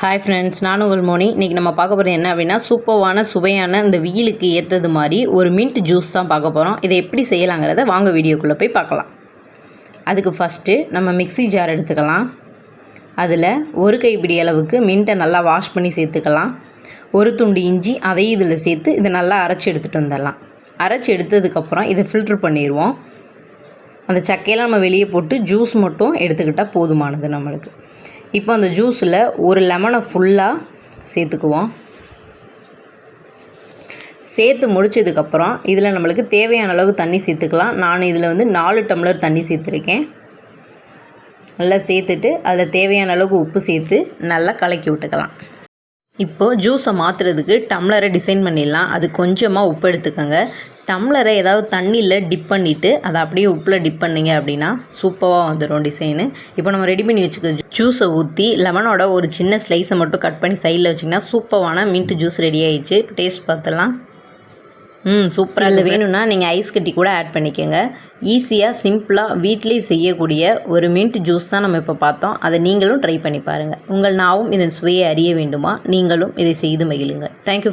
Hi friends நானும் உங்கள் மோனி. இன்றைக்கி நம்ம பார்க்க போகிறது என்ன அப்படின்னா சூப்பர்வான சுவையான இந்த வெயிலுக்கு ஏற்றது மாதிரி ஒரு மின்ட் ஜூஸ் தான் பார்க்க போகிறோம் இதை எப்படி செய்யலாங்கிறத வாங்க வீடியோக்குள்ளே போய் பார்க்கலாம். அதுக்கு ஃபஸ்ட்டு நம்ம மிக்ஸி ஜார் எடுத்துக்கலாம். அதில் ஒரு கைப்பிடி அளவுக்கு மின்ட்டை நல்லா வாஷ் பண்ணி சேர்த்துக்கலாம். ஒரு துண்டு இஞ்சி அதையும் இதில் சேர்த்து இதை நல்லா அரைச்சி எடுத்துகிட்டு வந்துடலாம். அரைச்சி எடுத்ததுக்கப்புறம் இதை ஃபில்ட்ரு பண்ணிடுவோம். அந்த சக்கையெல்லாம் நம்ம வெளியே போட்டு ஜூஸ் மட்டும் எடுத்துக்கிட்டால் போதுமானது நம்மளுக்கு. இப்போ அந்த ஜூஸில் ஒரு லெமனை ஃபுல்லாக சேர்த்துக்குவோம். சேர்த்து முடிச்சதுக்கப்புறம் இதில் நம்மளுக்கு தேவையான அளவுக்கு தண்ணி சேர்த்துக்கலாம். நான் இதில் வந்து நாலு டம்ளர் தண்ணி சேர்த்துருக்கேன். நல்லா சேர்த்துட்டு அதில் தேவையான அளவுக்கு உப்பு சேர்த்து நல்லா கலக்கி விட்டுக்கலாம். இப்போது ஜூஸை மாற்றுறதுக்கு டம்ளரை டிசைன் பண்ணிடலாம். அது கொஞ்சமாக உப்பு எடுத்துக்கோங்க. டம்ளரை ஏதாவது தண்ணியில் டிப் பண்ணிவிட்டு அதை அப்படியே உப்பில் டிப் பண்ணிங்க அப்படின்னா சூப்பராக வந்துடும் டிசைனு இப்போ நம்ம ரெடி பண்ணி வச்சுக்க ஜூஸை ஊற்றி லெமனோட ஒரு சின்ன ஸ்லைஸை மட்டும் கட் பண்ணி சைடில் வச்சிங்கன்னா சூப்பரான மின்ட் ஜூஸ் ரெடி ஆயிடுச்சு. இப்போ டேஸ்ட் பார்த்தலாம் ம் சூப்பராக இல்லை வேணும்னா நீங்கள் ஐஸ் கட்டி கூட ஆட் பண்ணிக்கோங்க. ஈஸியாக சிம்பிளாக வீட்லேயே செய்யக்கூடிய ஒரு மின்ட் ஜூஸ் தான் நம்ம இப்போ பார்த்தோம். அதை நீங்களும் ட்ரை பண்ணி பாருங்கள் உங்கள் நாவும் இதன் சுவையை அறிய வேண்டுமா? நீங்களும் இதை செய்து மகிழுங்க தேங்க்யூ